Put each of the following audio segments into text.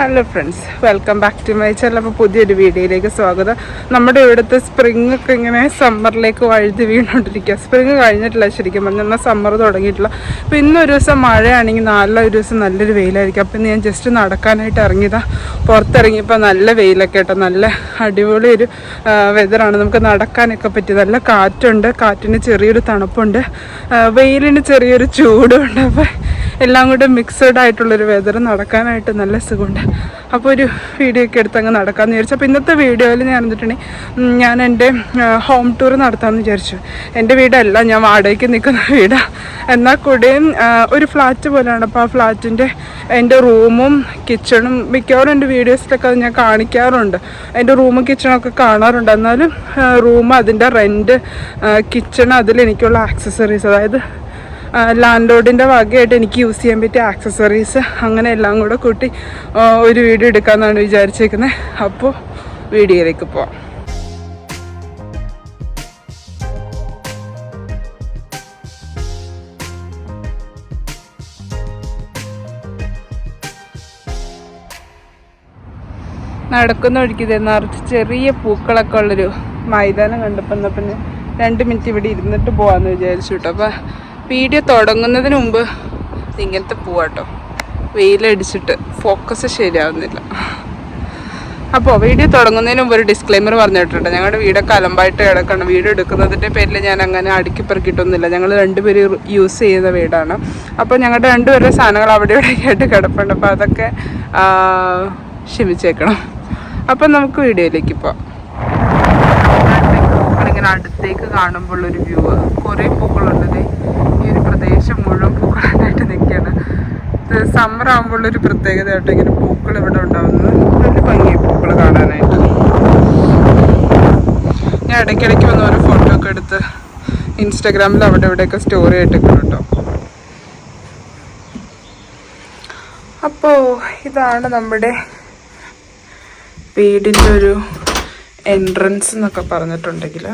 Hello friends welcome back to my channel അപ്പോൾ പുതിയൊരു വീഡിയോയിലേക്ക് സ്വാഗതം. നമ്മുടെ ഇവിടുത്തെ സ്പ്രിംഗ് ഒക്കെ ഇങ്ങനെ സമ്മറിലേക്ക് വഴുതി വീണുകൊണ്ടിരിക്കുക സ്പ്രിങ് കഴിഞ്ഞിട്ടില്ല ശരിക്കും പറഞ്ഞാൽ എന്നാൽ സമ്മർ തുടങ്ങിയിട്ടില്ല അപ്പോൾ ഇന്നൊരു ദിവസം മഴയാണെങ്കിൽ നാളെ ഒരു ദിവസം നല്ലൊരു വെയിലായിരിക്കും. ഇന്ന് ഞാൻ ജസ്റ്റ് നടക്കാനായിട്ട് ഇറങ്ങിയതാ. പുറത്തിറങ്ങിയപ്പോൾ നല്ല വെയിലൊക്കെ കേട്ടോ. നല്ല അടിപൊളി ഒരു വെതറാണ് നമുക്ക് നടക്കാനൊക്കെ പറ്റി നല്ല കാറ്റുണ്ട്. കാറ്റിന് ചെറിയൊരു തണുപ്പുണ്ട്. വെയിലിന് ചെറിയൊരു ചൂടുണ്ട് അപ്പോൾ എല്ലാം കൂടെ മിക്സഡ് ആയിട്ടുള്ളൊരു വെതർ നടക്കാനായിട്ട് നല്ല സുഖമുണ്ട്. അപ്പോൾ ഒരു വീഡിയോ ഒക്കെ എടുത്ത് അങ്ങ് നടക്കാമെന്ന് വിചാരിച്ചു. അപ്പോൾ ഇന്നത്തെ വീഡിയോയിൽ ഞാൻ എന്നിട്ടുണ്ടെങ്കിൽ ഞാൻ എന്റെ ഹോം ടൂർ നടത്താമെന്ന് വിചാരിച്ചു. എന്റെ വീടല്ല ഞാൻ വാടകയ്ക്ക് നിൽക്കുന്ന വീടാണ് എന്നാൽ കൂടെയും ഒരു ഫ്ലാറ്റ് പോലെയാണ് അപ്പോൾ ആ ഫ്ലാറ്റിന്റെ എന്റെ റൂമും കിച്ചണും മിക്കവാറും എന്റെ വീഡിയോസിലൊക്കെ അത് ഞാൻ കാണിക്കാറുണ്ട്. എന്റെ റൂമും കിച്ചണൊക്കെ കാണാറുണ്ട്. എന്നാലും റൂം അതിന്റെ റെന്റ് കിച്ചൺ അതിലെനിക്കുള്ള ആക്സസറീസ് അതായത് ലാൻഡ് ലോഡിന്റെ വകയായിട്ട് എനിക്ക് യൂസ് ചെയ്യാൻ പറ്റിയ ആക്സസറീസ് അങ്ങനെ എല്ലാം കൂടെ കൂട്ടി ഒരു വീഡിയോ എടുക്കാമെന്നാണ് വിചാരിച്ചേക്കുന്നത് അപ്പോൾ വീഡിയോയിലേക്ക് പോവാം. നടക്കുന്ന വഴിക്ക് ഇത് നിറച്ച് ചെറിയ പൂക്കളൊക്കെ ഉള്ളൊരു മൈതാനം കണ്ടപ്പോൾ എന്നാൽ പിന്നെ രണ്ട് മിനിറ്റ് ഇവിടെ ഇരുന്നിട്ട് പോകാമെന്ന് വിചാരിച്ചു കേട്ടോ അപ്പം വീഡിയോ തുടങ്ങുന്നതിന് മുമ്പ് ഇങ്ങനത്തെ പോവാട്ടോ. വെയിലടിച്ചിട്ട് ഫോക്കസ് ശരിയാവുന്നില്ല. അപ്പോൾ വീഡിയോ തുടങ്ങുന്നതിന് മുമ്പ് ഒരു ഡിസ്ക്ലൈമർ പറഞ്ഞിട്ടുണ്ട് ഞങ്ങളുടെ വീടൊക്കെ അലമ്പായിട്ട് കിടക്കണം. വീട് എടുക്കുന്നതിന്റെ പേരിൽ ഞാൻ അങ്ങനെ അടുക്കി പെറുക്കിയിട്ടൊന്നുമില്ല. ഞങ്ങൾ രണ്ടുപേരും യൂസ് ചെയ്യുന്ന വീടാണ്. അപ്പോൾ ഞങ്ങളുടെ രണ്ടുപേരുടെ സാധനങ്ങൾ അവിടെ ഇവിടെ ആയിട്ട് കിടപ്പുണ്ട്. അപ്പോൾ അതൊക്കെ ക്ഷമിച്ചേക്കണം. അപ്പം നമുക്ക് വീഡിയോയിലേക്ക് പോവാം. ഇങ്ങനെ അടുത്തേക്ക് കാണുമ്പോൾ ഒരു വ്യൂ കുറേ പൂക്കളുണ്ട് പ്രദേശം മുഴുവൻ പൂക്കളായിട്ട് നിൽക്കുകയാണ്. സമ്മർ ആകുമ്പോൾ ഒരു പ്രത്യേകത ആയിട്ട് ഇങ്ങനെ പൂക്കൾ ഇവിടെ ഉണ്ടാവുന്നത് നല്ല ഭംഗി പൂക്കൾ കാണാനായിട്ട്. ഞാൻ ഇടയ്ക്കിടയ്ക്ക് വന്ന് ഓരോ ഫോട്ടോ ഒക്കെ എടുത്ത് ഇൻസ്റ്റാഗ്രാമിൽ അവിടെ ഇവിടെയൊക്കെ സ്റ്റോറി ആയിട്ടൊക്കെ കേട്ടോ. അപ്പോൾ ഇതാണ് നമ്മുടെ വീടിന്റെ ഒരു എൻട്രൻസ് എന്നൊക്കെ പറഞ്ഞിട്ടുണ്ടെങ്കിൽ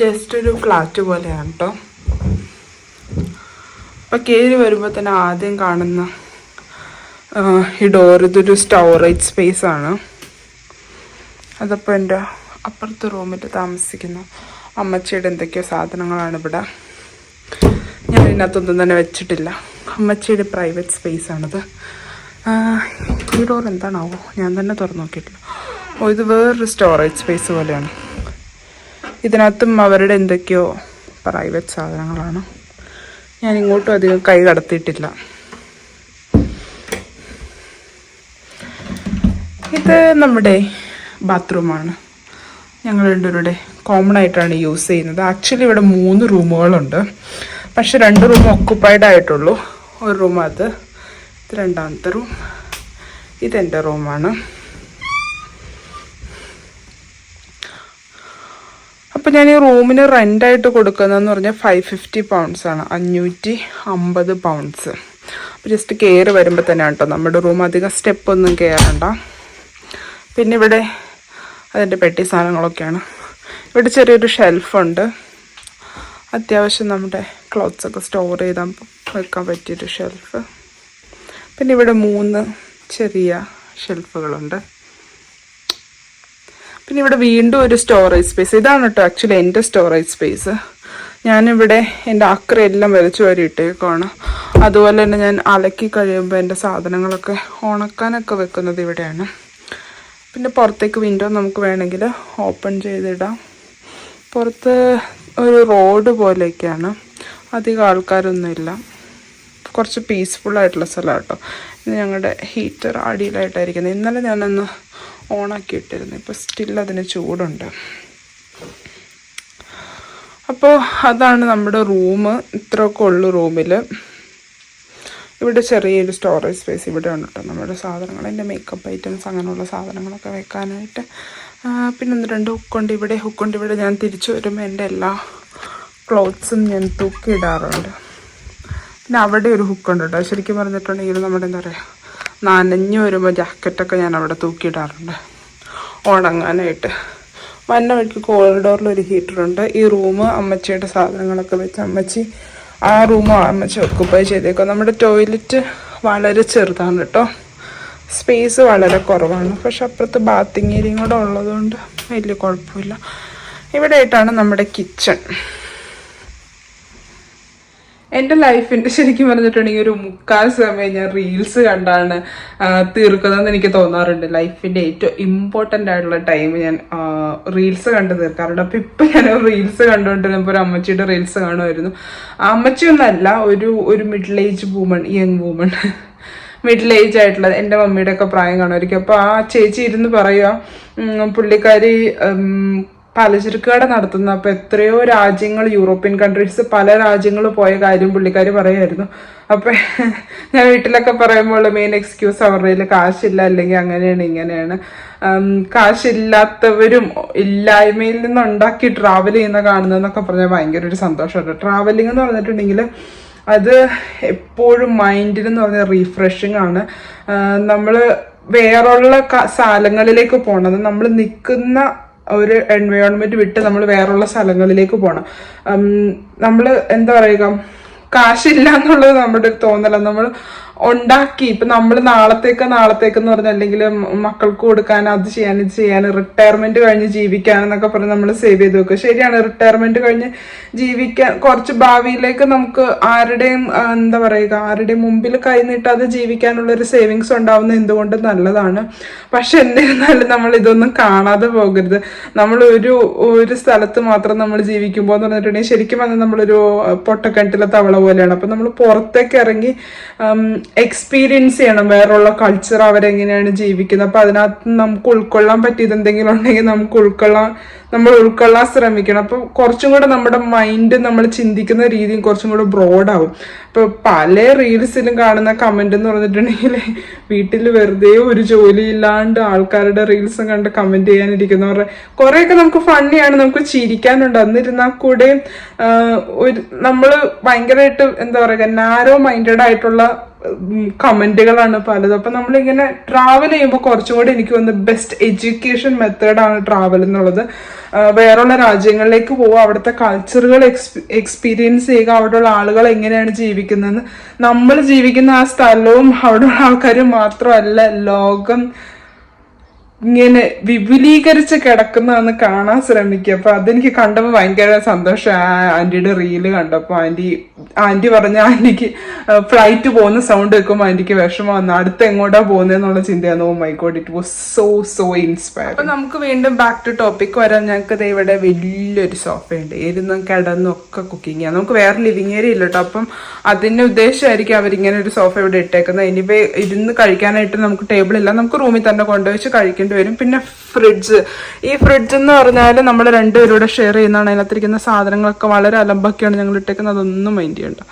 ജസ്റ്റ് ഒരു ഫ്ലാറ്റ് പോലെയാണ് കേട്ടോ അപ്പൊ കയറി വരുമ്പോൾ തന്നെ ആദ്യം കാണുന്ന ഈ ഡോർ ഇതൊരു സ്റ്റോറേജ് സ്പേസ് ആണ്. അതപ്പോൾ എന്റെ അപ്പുറത്തെ റൂമിൽ താമസിക്കുന്ന അമ്മച്ചിയുടെ എന്തൊക്കെയോ സാധനങ്ങളാണ് ഇവിടെ. ഞാൻ ഇതിനകത്തൊന്നും തന്നെ വെച്ചിട്ടില്ല. അമ്മച്ചിയുടെ പ്രൈവറ്റ് സ്പേസ് ആണിത്. ഈ ഡോർ എന്താണാവോ? ഞാൻ തന്നെ തുറന്നു നോക്കിയിട്ടില്ല. ഓ ഇത് വേറൊരു സ്റ്റോറേജ് സ്പേസ് പോലെയാണ്. ഇതിനകത്തും അവരുടെ എന്തൊക്കെയോ പ്രൈവറ്റ് സാധനങ്ങളാണ്. ഞാൻ ഇങ്ങോട്ടും അധികം കൈ കടത്തിയിട്ടില്ല. ഇത് നമ്മുടെ ബാത്റൂമാണ്. ഞങ്ങൾ രണ്ടുപേരുടെ കോമൺ ആയിട്ടാണ് യൂസ് ചെയ്യുന്നത്. ആക്ച്വലി ഇവിടെ മൂന്ന് റൂമുകളുണ്ട്. പക്ഷെ രണ്ട് റൂം ഒക്കുപ്പൈഡ് ആയിട്ടുള്ളൂ. ഒരു റൂം ഇത് രണ്ടാമത്തെ റൂം ഇതെന്റെ റൂമാണ് അപ്പോൾ ഞാൻ ഈ റൂമിന് റെന്റായിട്ട് കൊടുക്കുന്നതെന്ന് പറഞ്ഞാൽ ഫൈവ് ഫിഫ്റ്റി പൗണ്ട്സ് ആണ്. അഞ്ഞൂറ്റി അമ്പത് പൗണ്ട്സ് അപ്പോൾ ജസ്റ്റ് കയറി വരുമ്പോൾ തന്നെ കേട്ടോ നമ്മുടെ റൂം അധികം സ്റ്റെപ്പ് ഒന്നും കയറണ്ട പിന്നെ ഇവിടെ അതിന്റെ പെട്ടി സാധനങ്ങളൊക്കെയാണ്. ഇവിടെ ചെറിയൊരു ഷെൽഫുണ്ട് അത്യാവശ്യം നമ്മുടെ ക്ലോത്ത്സ് ഒക്കെ സ്റ്റോർ ചെയ്താൽ വെക്കാൻ പറ്റിയൊരു ഷെൽഫ് പിന്നെ ഇവിടെ മൂന്ന് ചെറിയ ഷെൽഫുകളുണ്ട് പിന്നെ ഇവിടെ വീണ്ടും ഒരു സ്റ്റോറേജ് സ്പേസ് ഇതാണ് കേട്ടോ ആക്ച്വലി എന്റെ സ്റ്റോറേജ് സ്പേസ് ഞാനിവിടെ എന്റെ അക്കറയെല്ലാം വലിച്ചു വരി ഇട്ടേക്കാണ് അതുപോലെ തന്നെ ഞാൻ അലക്കി കഴിയുമ്പോൾ എന്റെ സാധനങ്ങളൊക്കെ ഉണക്കാനൊക്കെ വെക്കുന്നത് ഇവിടെയാണ്. പിന്നെ പുറത്തേക്ക് വിൻഡോ നമുക്ക് വേണമെങ്കിൽ ഓപ്പൺ ചെയ്തിടാം. പുറത്ത് ഒരു റോഡ് പോലെയൊക്കെയാണ്. അധികം ആൾക്കാരൊന്നുമില്ല. കുറച്ച് പീസ്ഫുൾ ആയിട്ടുള്ള സ്ഥലമാണ് കേട്ടോ ഞങ്ങളുടെ ഹീറ്റർ അടിയിലായിട്ടായിരിക്കുന്നത് ഇന്നലെ ഞാനൊന്ന് ഓണാക്കി ഇട്ടിരുന്നു. ഇപ്പോൾ സ്റ്റിൽ അതിന് ചൂടുണ്ട്. അപ്പോൾ അതാണ് നമ്മുടെ റൂം ഇത്രയൊക്കെ ഉള്ളു റൂമിൽ ഇവിടെ ചെറിയൊരു സ്റ്റോറേജ് സ്പേസ് ഇവിടെ ഉണ്ട് കേട്ടോ നമ്മുടെ സാധനങ്ങൾ എന്റെ മേക്കപ്പ് ഐറ്റംസ് അങ്ങനെയുള്ള സാധനങ്ങളൊക്കെ വെക്കാനായിട്ട്. പിന്നെ ഒന്ന് രണ്ട് ഹുക്കുണ്ട് ഇവിടെ. ഹുക്കുണ്ട് ഇവിടെ. ഞാൻ തിരിച്ചു വരുമ്പോൾ എന്റെ എല്ലാ ക്ലോത്ത്സും ഞാൻ തൂക്കിയിടാറുണ്ട്. പിന്നെ അവിടെ ഒരു ഹുക്കുണ്ട് കേട്ടോ ശരിക്കും പറഞ്ഞിട്ടുണ്ടെങ്കിൽ നമ്മുടെ എന്താ പറയുക നനഞ്ഞു വരുമ്പോൾ ജാക്കറ്റൊക്കെ ഞാൻ അവിടെ തൂക്കിയിടാറുണ്ട്. ഉണങ്ങാനായിട്ട്. വന്ന വഴിക്ക് കോറിഡോറിൽ ഒരു ഹീറ്ററുണ്ട് ഈ റൂം അമ്മച്ചിയുടെ സാധനങ്ങളൊക്കെ വെച്ച് അമ്മച്ചി ആ റൂം അമ്മച്ചി ഒക്കുപ്പൈ ചെയ്തേക്കും. നമ്മുടെ ടോയ്ലറ്റ് വളരെ ചെറുതാണ് കേട്ടോ. സ്പേസ് വളരെ കുറവാണ്. പക്ഷെ അപ്പുറത്ത് ബാത്തിങ് ഏരിയയും കൂടെ ഉള്ളതുകൊണ്ട് വലിയ കുഴപ്പമില്ല. ഇവിടെ ആയിട്ടാണ് നമ്മുടെ കിച്ചൺ എന്റെ ലൈഫിന്റെ ശരിക്കും പറഞ്ഞിട്ടുണ്ടെങ്കിൽ ഒരു മുക്കാൽ സമയം ഞാൻ റീൽസ് കണ്ടാണ് തീർക്കുന്നതെന്ന് എനിക്ക് തോന്നാറുണ്ട്. ലൈഫിന്റെ ഏറ്റവും ഇമ്പോർട്ടന്റ് ആയിട്ടുള്ള ടൈം ഞാൻ റീൽസ് കണ്ട് തീർക്കാറുണ്ട് അപ്പോൾ ഇപ്പം ഞാൻ റീൽസ് കണ്ടുകൊണ്ടിരുന്നപ്പോൾ ഒരു അമ്മച്ചിയുടെ റീൽസ് കാണുമായിരുന്നു. അമ്മച്ചിയൊന്നല്ല ഒരു ഒരു middle age woman young woman middle age ആയിട്ടുള്ള എന്റെ മമ്മിയുടെ ഒക്കെ പ്രായം കാണുമായിരിക്കും. അപ്പോൾ ആ ചേച്ചി ഇരുന്ന് പറയുക പുള്ളിക്കാരി പലചരക്ക് കട നടത്തുന്ന അപ്പൊ എത്രയോ രാജ്യങ്ങൾ യൂറോപ്യൻ കൺട്രീസ് പല രാജ്യങ്ങൾ പോയ കാര്യം പുള്ളിക്കാർ പറയായിരുന്നു അപ്പൊ ഞാൻ വീട്ടിലൊക്കെ പറയുമ്പോൾ മെയിൻ എക്സ്ക്യൂസ് അവരുടെ കാശില്ല അല്ലെങ്കിൽ അങ്ങനെയാണ് ഇങ്ങനെയാണ്. കാശില്ലാത്തവരും ഇല്ലായ്മയിൽ നിന്ന് ഉണ്ടാക്കി ട്രാവൽ ചെയ്യുന്ന കാണുന്നതെന്നൊക്കെ പറഞ്ഞാൽ ഭയങ്കര ഒരു സന്തോഷമുണ്ട് ട്രാവലിംഗ് എന്ന് പറഞ്ഞിട്ടുണ്ടെങ്കിൽ അത് എപ്പോഴും മൈൻഡിന് എന്ന് പറഞ്ഞാൽ റീഫ്രഷിങ് ആണ്. നമ്മൾ വേറുള്ള സ്ഥലങ്ങളിലേക്ക് പോകണം നമ്മൾ നിൽക്കുന്ന ഒരു എൻവയോൺമെന്റ് വിട്ട് നമ്മൾ വേറുള്ള സ്ഥലങ്ങളിലേക്ക് പോകണം നമ്മൾ എന്താ പറയുക കാശില്ല എന്നുള്ളത് നമ്മുടെ ഒരു നമ്മൾ ഉണ്ടാക്കി. ഇപ്പൊ നമ്മൾ നാളത്തേക്ക് നാളത്തേക്ക് എന്ന് പറഞ്ഞ അല്ലെങ്കിൽ മക്കൾക്ക് കൊടുക്കാൻ അത് ചെയ്യാൻ ഇത് ചെയ്യാൻ റിട്ടയർമെന്റ് കഴിഞ്ഞ് ജീവിക്കാൻ എന്നൊക്കെ പറഞ്ഞ് നമ്മൾ സേവ് ചെയ്ത് വെക്കുക ശരിയാണ് റിട്ടയർമെന്റ് കഴിഞ്ഞ് ജീവിക്കാൻ കുറച്ച് ഭാവിയിലേക്ക് നമുക്ക് ആരുടെയും എന്താ പറയുക ആരുടെയും മുമ്പിൽ കൈ നീട്ടാതെ ജീവിക്കാനുള്ള ഒരു സേവിങ്സ് ഉണ്ടാവുന്ന എന്തുകൊണ്ട് നല്ലതാണ്. പക്ഷെ എന്നിരുന്നാലും നമ്മൾ ഇതൊന്നും കാണാതെ പോകരുത്. നമ്മൾ ഒരു ഒരു സ്ഥലത്ത് മാത്രം നമ്മൾ ജീവിക്കുമ്പോൾ എന്ന് പറഞ്ഞിട്ടുണ്ടെങ്കിൽ ശരിക്കും പറഞ്ഞാൽ നമ്മളൊരു പൊട്ടക്കിണറ്റിലെ തവള പോലെയാണ്. അപ്പൊ നമ്മൾ പുറത്തേക്ക് ഇറങ്ങി എക്സ്പീരിയൻസ് ചെയ്യണം. വേറുള്ള കൾച്ചർ അവരെങ്ങനെയാണ് ജീവിക്കുന്നത്? അപ്പൊ അതിനകത്ത് നമുക്ക് ഉൾക്കൊള്ളാൻ പറ്റിയത് എന്തെങ്കിലും ഉണ്ടെങ്കിൽ നമുക്ക് ഉൾക്കൊള്ളാൻ നമ്മൾ ഉൾക്കൊള്ളാൻ ശ്രമിക്കണം. അപ്പോൾ കുറച്ചും കൂടെ നമ്മുടെ മൈൻഡ് നമ്മൾ ചിന്തിക്കുന്ന രീതിയും കുറച്ചും കൂടെ ബ്രോഡാവും അപ്പോൾ പല റീൽസിലും കാണുന്ന കമന്റ് എന്ന് പറഞ്ഞിട്ടുണ്ടെങ്കിൽ വീട്ടിൽ വെറുതെ ഒരു ജോലി ഇല്ലാണ്ട് ആൾക്കാരുടെ റീൽസും കണ്ട് കമന്റ് ചെയ്യാനിരിക്കുന്നവരുടെ കുറേയൊക്കെ നമുക്ക് ഫണ്ണിയാണ് നമുക്ക് ചിരിക്കാനുണ്ട്. എന്നിരുന്നാൽ കൂടെ ഒരു നമ്മൾ ഭയങ്കരമായിട്ട് എന്താ പറയുക നാരോ മൈൻഡഡ് ആയിട്ടുള്ള കമന്റുകളാണ് പലതും. അപ്പൊ നമ്മളിങ്ങനെ ട്രാവൽ ചെയ്യുമ്പോൾ കുറച്ചും കൂടി എനിക്ക് വന്ന് ബെസ്റ്റ് എഡ്യൂക്കേഷൻ മെത്തേഡാണ് ട്രാവൽ എന്നുള്ളത്. ആ, വേറുള്ള രാജ്യങ്ങളിലേക്ക് പോവുക അവിടുത്തെ കൾച്ചറുകൾ എക്സ്പീരിയൻസ് ചെയ്യുക അവിടെയുള്ള ആളുകൾ എങ്ങനെയാണ് ജീവിക്കുന്നതെന്ന്. നമ്മൾ ജീവിക്കുന്ന ആ സ്ഥലവും അവിടെയുള്ള ആൾക്കാരും മാത്രമല്ല ലോകം ഇങ്ങനെ വിപുലീകരിച്ച് കിടക്കുന്നതെന്ന് കാണാൻ ശ്രമിക്കുക അപ്പൊ അതെനിക്ക് കണ്ടപ്പോൾ ഭയങ്കര സന്തോഷം. ആന്റിയുടെ റീൽ കണ്ടപ്പോൾ ആന്റി ആന്റി പറഞ്ഞ ആന്റിക്ക് ഫ്ലൈറ്റ് പോകുന്ന സൗണ്ട് വെക്കുമ്പോൾ ആന്റിക്ക് വിഷമം വന്നു. അടുത്ത് എങ്ങോട്ടാ പോകുന്നതെന്നുള്ള ചിന്തയാണ് ഓ my god it was so so inspire അപ്പൊ നമുക്ക് വീണ്ടും ബാക്ക് ടു ടോപ്പിക് വരാൻ ഞങ്ങൾക്ക് ഇവിടെ വലിയൊരു സോഫയുണ്ട് ഇരുന്നും കിടന്നും ഒക്കെ കുക്കിംഗ് ചെയ്യാം. നമുക്ക് വേറെ ലിവിങ് ഏരിയ ഇല്ല കേട്ടോ അപ്പം അതിന്റെ ഉദ്ദേശമായിരിക്കും അവരിങ്ങനെ ഒരു സോഫ ഇവിടെ ഇട്ടേക്കുന്നത്. ഇനിയിപ്പോ ഇരുന്ന് കഴിക്കാനായിട്ട് നമുക്ക് ടേബിൾ ഇല്ല. നമുക്ക് റൂമിൽ തന്നെ കൊണ്ടുവച്ച് കഴിക്കേണ്ടി വരും പിന്നെ ഫ്രിഡ്ജ്. ഈ ഫ്രിഡ്ജ് എന്ന് പറഞ്ഞാൽ നമ്മൾ രണ്ടുപേരൂടെ ഷെയർ ചെയ്യുന്നതാണ്. അതിനകത്തിരിക്കുന്ന സാധനങ്ങളൊക്കെ വളരെ അലമ്പൊക്കെയാണ് ഞങ്ങൾ ഇട്ടേക്കുന്നത്. അതൊന്നും മൈൻഡ് ചെയ്യണ്ട.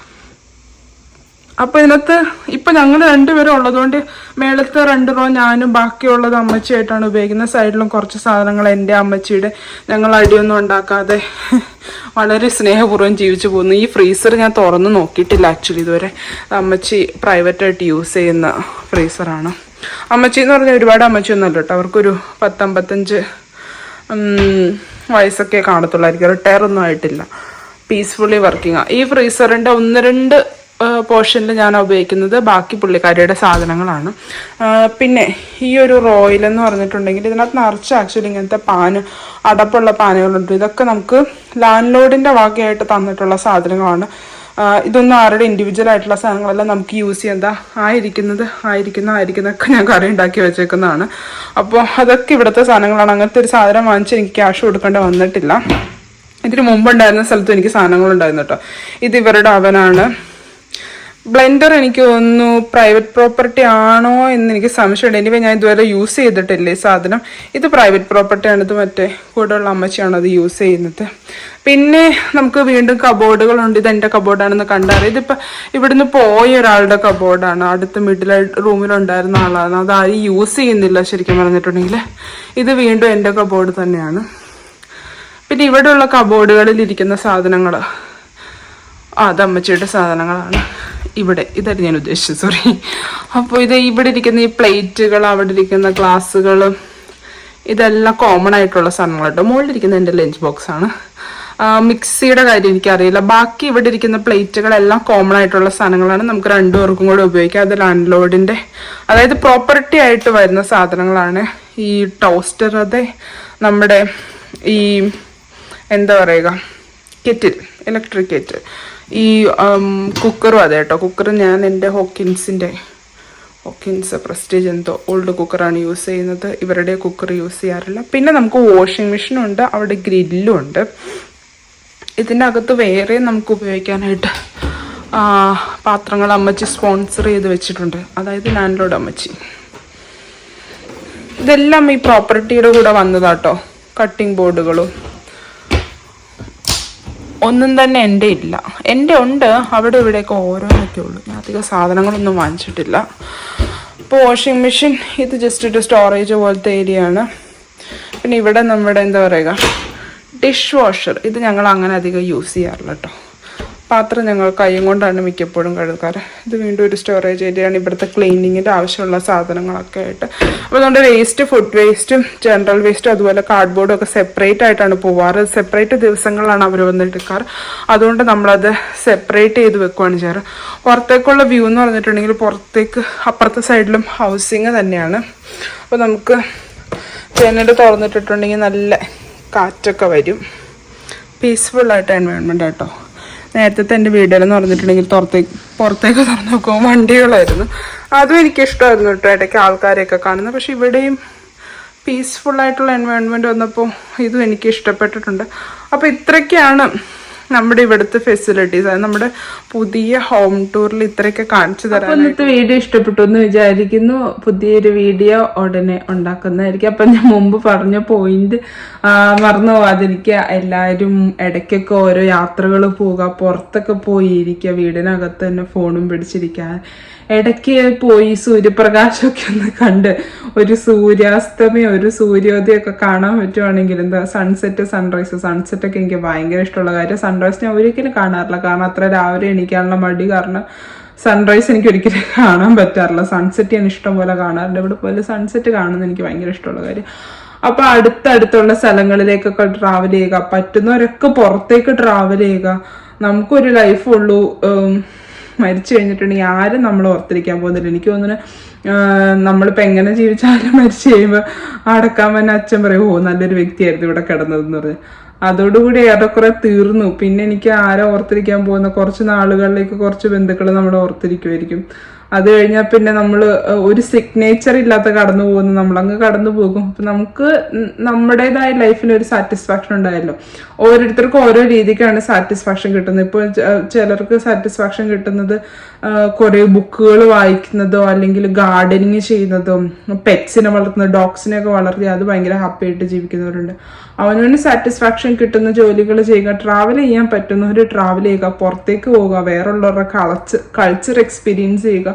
അപ്പൊ ഇതിനകത്ത് ഇപ്പൊ ഞങ്ങൾ രണ്ടുപേരും ഉള്ളതുകൊണ്ട് മേളത്തെ രണ്ട് റോ ഞാനും ബാക്കിയുള്ളത് അമ്മച്ചിയായിട്ടാണ് ഉപയോഗിക്കുന്നത്. സൈഡിലും കുറച്ച് സാധനങ്ങൾ എന്റെ അമ്മച്ചിയുടെ. ഞങ്ങൾ അടിയൊന്നും ഉണ്ടാക്കാതെ വളരെ സ്നേഹപൂർവം ജീവിച്ചു പോകുന്നു. ഈ ഫ്രീസർ ഞാൻ തുറന്ന് നോക്കിയിട്ടില്ല ആക്ച്വലി ഇതുവരെ. അമ്മച്ചി പ്രൈവറ്റായിട്ട് യൂസ് ചെയ്യുന്ന ഫ്രീസറാണ്. അമ്മച്ചി എന്ന് പറഞ്ഞാൽ ഒരുപാട് അമ്മച്ചി ഒന്നും അല്ല കേട്ടോ. അവർക്കൊരു പത്തമ്പത്തഞ്ച് വയസ്സൊക്കെ കാണത്തുള്ളായിരിക്കും. റിട്ടയർ ഒന്നും ആയിട്ടില്ല. പീസ്ഫുള്ളി വർക്കിംഗ് ഈ ഫ്രീസറിന്റെ ഒന്ന് രണ്ട് പോർഷനിൽ ഞാൻ ഉപയോഗിക്കുന്നത് ബാക്കി പുള്ളിക്കാരിയുടെ സാധനങ്ങളാണ്. പിന്നെ ഈ ഒരു റോയിൽ എന്ന് പറഞ്ഞിട്ടുണ്ടെങ്കിൽ ഇതിനകത്ത് നിറച്ച് ആക്ച്വലി ഇങ്ങനത്തെ പാന് അടപ്പുള്ള പാനുകളുണ്ട്. ഇതൊക്കെ നമുക്ക് ലാൻഡ് ലോഡിന്റെ വകയായിട്ട് തന്നിട്ടുള്ള സാധനങ്ങളാണ്. ഇതൊന്നും ആരുടെ ഇൻഡിവിജ്വൽ ആയിട്ടുള്ള സാധനങ്ങളെല്ലാം. നമുക്ക് യൂസ് ചെയ്യേണ്ട ആയിരിക്കുന്നത് ആയിരിക്കുന്ന ആയിരിക്കുന്നൊക്കെ ഞാൻ കറി ഉണ്ടാക്കി വെച്ചേക്കുന്നതാണ്. അപ്പോൾ അതൊക്കെ ഇവിടുത്തെ സാധനങ്ങളാണ്. അങ്ങനത്തെ ഒരു സാധനം വാങ്ങിച്ച് എനിക്ക് ക്യാഷ് കൊടുക്കേണ്ടി വന്നിട്ടില്ല. ഇതിന് മുമ്പുണ്ടായിരുന്ന സ്ഥലത്തും എനിക്ക് സാധനങ്ങളുണ്ടായിരുന്നു കേട്ടോ. ഇത് ഇവരുടെ അവനാണ് ബ്ലെൻഡർ എനിക്ക് തോന്നുന്നു പ്രൈവറ്റ് പ്രോപ്പർട്ടി ആണോ എന്ന് എനിക്ക് സംശയമുണ്ട്. എനിവേ ഞാൻ ഇതുവരെ യൂസ് ചെയ്തിട്ടില്ല ഈ സാധനം. ഇത് പ്രൈവറ്റ് പ്രോപ്പർട്ടി ആണ്. ഇത് മറ്റേ കൂടെയുള്ള അമ്മച്ചിയാണ് അത് യൂസ് ചെയ്യുന്നത്. പിന്നെ നമുക്ക് വീണ്ടും കബോർഡുകളുണ്ട് ഇത് എന്റെ കബോർഡാണെന്ന് കണ്ടറിയാം. ഇതിപ്പോൾ ഇവിടുന്ന് പോയ ഒരാളുടെ കബോർഡാണ് അടുത്ത മിഡിൽ റൂമിലുണ്ടായിരുന്ന ആളാണ്. അത് ആരും യൂസ് ചെയ്യുന്നില്ല ശരിക്കും പറഞ്ഞിട്ടുണ്ടെങ്കിൽ. ഇത് വീണ്ടും എന്റെ കബോർഡ് തന്നെയാണ്. പിന്നെ ഇവിടെയുള്ള കബോർഡുകളിൽ ഇരിക്കുന്ന സാധനങ്ങൾ അത് അമ്മച്ചിയുടെ സാധനങ്ങളാണ്. ഇവിടെ ഇതായിരുന്നു ഞാൻ ഉദ്ദേശിച്ചത് സോറി അപ്പോൾ ഇത് ഇവിടെ ഇരിക്കുന്ന ഈ പ്ലേറ്റുകൾ അവിടെ ഇരിക്കുന്ന ഗ്ലാസ്സുകൾ ഇതെല്ലാം കോമൺ ആയിട്ടുള്ള സാധനങ്ങൾ കേട്ടോ മുകളിലിരിക്കുന്ന എന്റെ ലഞ്ച് ബോക്സ് ആണ്. മിക്സിയുടെ കാര്യം എനിക്കറിയില്ല. ബാക്കി ഇവിടെ ഇരിക്കുന്ന പ്ലേറ്റുകളെല്ലാം കോമൺ ആയിട്ടുള്ള സാധനങ്ങളാണ്. നമുക്ക് രണ്ടുപേർക്കും കൂടെ ഉപയോഗിക്കാം. അത് ലാൻഡ് ലോഡിന്റെ അതായത് പ്രോപ്പർട്ടി ആയിട്ട് വരുന്ന സാധനങ്ങളാണ്. ഈ ടോസ്റ്റർ അതെ നമ്മുടെ ഈ എന്താ പറയുക കെറ്റിൽ ഇലക്ട്രിക് കെറ്റിൽ ഈ കുക്കറും അതെ കേട്ടോ കുക്കർ ഞാൻ എന്റെ ഹോക്കിൻസിന്റെ ഹോക്കിൻസ് പ്രസ്റ്റീജ് എന്തോ ഓൾഡ് കുക്കറാണ് യൂസ് ചെയ്യുന്നത്. ഇവരുടെ കുക്കർ യൂസ് ചെയ്യാറില്ല. പിന്നെ നമുക്ക് വാഷിംഗ് മെഷീനും ഉണ്ട് അവിടെ ഗ്രില്ലും ഉണ്ട് ഇതിന്റെ അകത്ത് വേറെ നമുക്ക് ഉപയോഗിക്കാനായിട്ട് പാത്രങ്ങൾ അമ്മച്ചി സ്പോൺസർ ചെയ്ത് വെച്ചിട്ടുണ്ട്. അതായത് ലാൻഡ്ലോഡ് അമ്മച്ചി. ഇതെല്ലാം ഈ പ്രോപ്പർട്ടിയുടെ കൂടെ വന്നതാട്ടോ കട്ടിംഗ് ബോർഡുകളും ഒന്നും തന്നെ എന്റെ ഇല്ല. എന്റെ ഉണ്ട് അവിടെ ഇവിടെയൊക്കെ ഓരോന്നൊക്കെ ഉള്ളൂ. ഞാൻ അധികം സാധനങ്ങളൊന്നും വാങ്ങിച്ചിട്ടില്ല. ഇപ്പോൾ വാഷിംഗ് മെഷീൻ ഇത് ജസ്റ്റ് ഒരു സ്റ്റോറേജ് പോലത്തെ ഏരിയ ആണ്. പിന്നെ ഇവിടെ നമ്മുടെ എന്താ പറയുക ഡിഷ് വാഷർ ഇത് ഞങ്ങൾ അങ്ങനെ അധികം യൂസ് ചെയ്യാറില്ല കേട്ടോ. പാത്രം ഞങ്ങൾ കൈയും കൊണ്ടാണ് മിക്കപ്പോഴും കഴുകാറ്. ഇത് വീണ്ടും ഒരു സ്റ്റോറേജ് ഏരിയയാണ് ഇവിടുത്തെ ക്ലീനിങ്ങിന്റെ ആവശ്യമുള്ള സാധനങ്ങളൊക്കെ ആയിട്ട്. അപ്പോൾ നമ്മുടെ വേസ്റ്റ് ഫുഡ് വേസ്റ്റും ജനറൽ വേസ്റ്റും അതുപോലെ കാർഡ്ബോർഡും ഒക്കെ സെപ്പറേറ്റ് ആയിട്ടാണ് പോവാറ്. സെപ്പറേറ്റ് ദിവസങ്ങളാണ് അവർ വന്നെടുക്കാറ് അതുകൊണ്ട് നമ്മളത് സെപ്പറേറ്റ് ചെയ്ത് വെക്കുകയാണ് ചെയ്യാറ്. പുറത്തേക്കുള്ള വ്യൂ എന്ന് പറഞ്ഞിട്ടുണ്ടെങ്കിൽ പുറത്തേക്ക് അപ്പുറത്തെ സൈഡിലും ഹൗസിങ് തന്നെയാണ്. അപ്പോൾ നമുക്ക് ജനൽ തുറന്നിട്ടിട്ടുണ്ടെങ്കിൽ നല്ല കാറ്റൊക്കെ വരും. പീസ്ഫുള്ളായിട്ട് എൻവയോൺമെന്റ് കേട്ടോ നേരത്തെ എന്റെ വീടുകളെന്ന് പറഞ്ഞിട്ടുണ്ടെങ്കിൽ പുറത്തേക്ക് പുറത്തേക്ക് തുറന്നു നോക്കുമ്പോൾ വണ്ടികളായിരുന്നു. അതും എനിക്ക് ഇഷ്ടമായിരുന്നു കേട്ടോ ഇടയ്ക്ക് ആൾക്കാരെയൊക്കെ കാണുന്നത്. പക്ഷെ ഇവിടെയും പീസ്ഫുള്ളായിട്ടുള്ള എൻവയോൺമെന്റ് വന്നപ്പോൾ ഇതും എനിക്ക് ഇഷ്ടപ്പെട്ടിട്ടുണ്ട് അപ്പോൾ ഇത്രയ്ക്കാണ് നമ്മുടെ ഇവിടുത്തെ ഫെസിലിറ്റീസ് അതായത് നമ്മുടെ പുതിയ ഹോം ടൂറിൽ ഇത്രയൊക്കെ കാണിച്ചു തരാം ഇന്നത്തെ വീഡിയോ ഇഷ്ടപ്പെട്ടു എന്ന് വിചാരിക്കുന്നു. പുതിയൊരു വീഡിയോ ഉടനെ ഉണ്ടാക്കുന്നതായിരിക്കും. അപ്പം ഞാൻ മുമ്പ് പറഞ്ഞ പോയിന്റ് മറന്നു പോവാതിരിക്കുക. എല്ലാവരും ഇടയ്ക്കൊക്കെ ഓരോ യാത്രകൾ പോവുക. പുറത്തൊക്കെ പോയി ഇരിക്കുക വീടിനകത്ത് തന്നെ ഫോണും പിടിച്ചിരിക്കുക ഇടയ്ക്ക് പോയി സൂര്യപ്രകാശമൊക്കെ ഒന്ന് കണ്ട് ഒരു സൂര്യാസ്തമയം ഒരു സൂര്യോദയമൊക്കെ കാണാൻ പറ്റുവാണെങ്കിൽ എന്താ സൺസെറ്റ് സൺറൈസ് സൺസെറ്റ് ഒക്കെ എനിക്ക് ഭയങ്കര ഇഷ്ടമുള്ള കാര്യം. സൺറൈസ് ഞാൻ ഒരിക്കലും കാണാറില്ല. കാരണം അത്ര രാവിലെ എണീക്കാനുള്ള മടി കാരണം സൺറൈസ് എനിക്ക് ഒരിക്കലും കാണാൻ പറ്റാറില്ല. സൺസെറ്റ് ഞാൻ ഇഷ്ടം പോലെ കാണാറുണ്ട്. ഇവിടെ പോലെ സൺസെറ്റ് കാണുന്നത് എനിക്ക് ഭയങ്കര ഇഷ്ടമുള്ള കാര്യം. അപ്പൊ അടുത്തടുത്തുള്ള സ്ഥലങ്ങളിലേക്കൊക്കെ ട്രാവൽ ചെയ്യുക. പറ്റുന്നവരൊക്കെ പുറത്തേക്ക് ട്രാവൽ ചെയ്യുക. നമുക്കൊരു ലൈഫ് ഉള്ളൂ. മരിച്ചു കഴിഞ്ഞിട്ടുണ്ടെങ്കിൽ ആരും നമ്മൾ ഓർത്തിരിക്കാൻ പോകുന്നില്ല. എനിക്ക് തോന്നുന്നു നമ്മളിപ്പോൾ എങ്ങനെ ജീവിച്ചാലും മരിച്ചു കഴിയുമ്പോൾ അടക്കാൻ തന്നെ അച്ഛൻ പറയും ഓ നല്ലൊരു വ്യക്തിയായിരുന്നു ഇവിടെ കിടന്നതെന്ന് പറഞ്ഞ് അതോടുകൂടി ഏറെക്കുറെ തീർന്നു. പിന്നെ എനിക്ക് ആരെ ഓർത്തിരിക്കാൻ പോകുന്ന കുറച്ച് നാളുകളിലേക്ക് കുറച്ച് ബന്ധുക്കൾ നമ്മൾ ഓർത്തിരിക്കുമായിരിക്കും അത് കഴിഞ്ഞാൽ പിന്നെ നമ്മൾ ഒരു സിഗ്നേച്ചർ ഇല്ലാത്ത കടന്നു പോകുന്നു. നമ്മളങ്ങ് കടന്നു പോകും. അപ്പം നമുക്ക് നമ്മുടേതായ ലൈഫിൽ ഒരു സാറ്റിസ്ഫാക്ഷൻ ഉണ്ടായല്ലോ. ഓരോരുത്തർക്കും ഓരോ രീതിക്കാണ് സാറ്റിസ്ഫാക്ഷൻ കിട്ടുന്നത്. ഇപ്പോൾ ചിലർക്ക് സാറ്റിസ്ഫാക്ഷൻ കിട്ടുന്നത് കുറേ ബുക്കുകൾ വായിക്കുന്നതോ അല്ലെങ്കിൽ ഗാർഡനിങ് ചെയ്യുന്നതോ പെറ്റ്സിനെ വളർത്തുന്ന ഡോഗ്സിനെയൊക്കെ വളർത്തി അത് ഭയങ്കര ഹാപ്പി ആയിട്ട് ജീവിക്കുന്നവരുണ്ട്. അവനവന് സാറ്റിസ്ഫാക്ഷൻ കിട്ടുന്ന ജോലികൾ ചെയ്യുക ട്രാവൽ ചെയ്യാൻ പറ്റുന്നവർ ട്രാവൽ ചെയ്യുക പുറത്തേക്ക് പോവുക വേറുള്ളവരുടെ കളച്ച് കൾച്ചർ എക്സ്പീരിയൻസ് ചെയ്യുക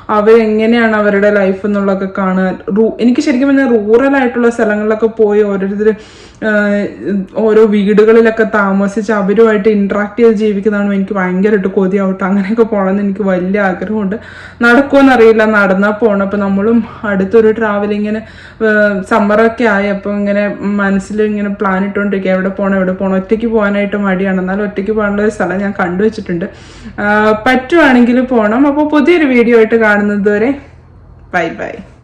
അവരെങ്ങനെയാണ് അവരുടെ ലൈഫ് എന്നുള്ളതൊക്കെ കാണാൻ റൂ എനിക്ക് ശരിക്കും പറഞ്ഞാൽ റൂറൽ ആയിട്ടുള്ള സ്ഥലങ്ങളിലൊക്കെ പോയി ഓരോരുത്തർ ഓരോ വീടുകളിലൊക്കെ താമസിച്ച് അവരുമായിട്ട് ഇൻട്രാക്ട് ചെയ്ത് ജീവിക്കുന്നതാണ് എനിക്ക് ഭയങ്കരമായിട്ട് കൊതിയാവട്ടെ. അങ്ങനെയൊക്കെ പോകണമെന്ന് എനിക്ക് വലിയ ആഗ്രഹമുണ്ട്. നടക്കുമെന്നറിയില്ല നടന്നാൽ പോകണം അപ്പം നമ്മളും അടുത്തൊരു ട്രാവലിങ്ങിന് സമ്മറൊക്കെ ആയി. അപ്പം ഇങ്ങനെ മനസ്സിൽ ഇങ്ങനെ പ്ലാൻ ഇട്ടുകൊണ്ടിരിക്കുക എവിടെ പോകണം എവിടെ പോകണം ഒറ്റയ്ക്ക് പോകാനായിട്ട് മടിയാണ്. എന്നാലും ഒറ്റയ്ക്ക് പോകാനുള്ള ഒരു സ്ഥലം ഞാൻ കണ്ടുവച്ചിട്ടുണ്ട്. പറ്റുവാണെങ്കിൽ പോകണം അപ്പോൾ പുതിയൊരു വീഡിയോ ആയിട്ട് കാണുന്നത് ബൈ ബൈ.